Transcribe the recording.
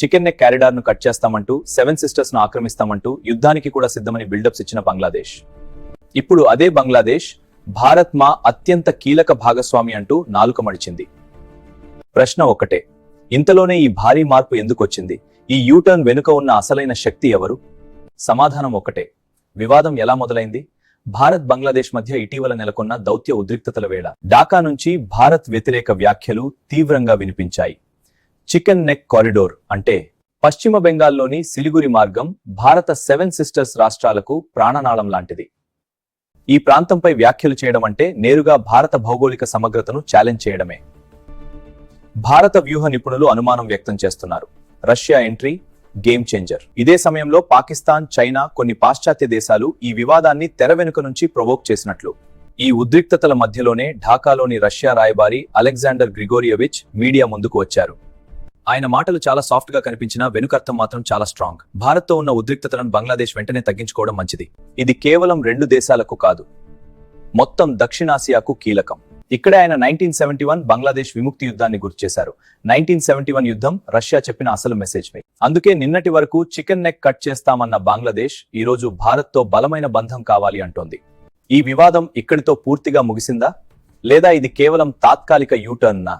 Chicken neck క్యారిడార్ను cut చేస్తామంటూ seven సిస్టర్స్ను ఆక్రమిస్తామంటూ యుద్ధానికి కూడా సిద్ధమని బిల్డప్స్ ఇచ్చిన బంగ్లాదేశ్. ఇప్పుడు అదే బంగ్లాదేశ్ భారత్ మా అత్యంత కీలక భాగస్వామి అంటూ నాలుక మడిచింది. ప్రశ్న ఒకటే ఇంతలోనే ఈ భారీ మార్పు ఎందుకు వచ్చింది? ఈ యూటర్న్ వెనుక ఉన్న అసలైన శక్తి ఎవరు? సమాధానం ఒకటే వివాదం ఎలా మొదలైంది? భారత్ బంగ్లాదేశ్ మధ్య ఇటీవల నెలకొన్న దౌత్య ఉద్రిక్తతల వేళ ఢాకా నుంచి భారత్ వ్యతిరేక వ్యాఖ్యలు తీవ్రంగా వినిపించాయి. చికెన్ నెక్ కారిడోర్ అంటే పశ్చిమ బెంగాల్లోని సిలిగురి మార్గం భారత సెవెన్ సిస్టర్స్ రాష్ట్రాలకు ప్రాణనాళం లాంటిది. ఈ ప్రాంతంపై వ్యాఖ్యలు చేయడం అంటే నేరుగా భారత భౌగోళిక సమగ్రతను ఛాలెంజ్ చేయడమే. భారత వ్యూహ నిపుణులు అనుమానం వ్యక్తం చేస్తున్నారు. Russia entry game changer. ఇదే సమయంలో పాకిస్తాన్ చైనా కొన్ని పాశ్చాత్య దేశాలు ఈ వివాదాన్ని తెర వెనుక నుంచి ప్రొవోక్ చేసినట్లు. ఈ ఉద్రిక్తతల మధ్యలోనే ఢాకాలోని రష్యా రాయబారి అలెగ్జాండర్ గ్రిగోరియవిచ్ మీడియా ముందుకు వచ్చారు. ఆయన మాటలు చాలా సాఫ్ట్గా కనిపించినా వెనుకర్థం మాత్రం చాలా స్ట్రాంగ్ భారత్తో ఉన్న ఉద్రిక్తతలను బంగ్లాదేశ్ వెంటనే తగ్గించుకోవడం మంచిది. ఇది కేవలం రెండు దేశాలకు కాదు. మొత్తం దక్షిణాసియాకు కీలకం. ఇక్కడే ఆయన నైన్టీన్ సెవెంటీ వన్ బంగ్లాదేశ్ విముక్తి యుద్ధాన్ని గుర్తు చేశారు. నైన్టీన్ సెవెంటీ వన్ యుద్ధం రష్యా చెప్పిన అసలు మెసేజ్ పై అందుకే నిన్నటి వరకు చికెన్ నెక్ కట్ చేస్తామన్న బంగ్లాదేశ్ ఈ రోజు భారత్తో బలమైన బంధం కావాలి అంటోంది. ఈ వివాదం ఇక్కడితో పూర్తిగా ముగిసిందా? లేదా ఇది కేవలం తాత్కాలిక యూటర్న్నా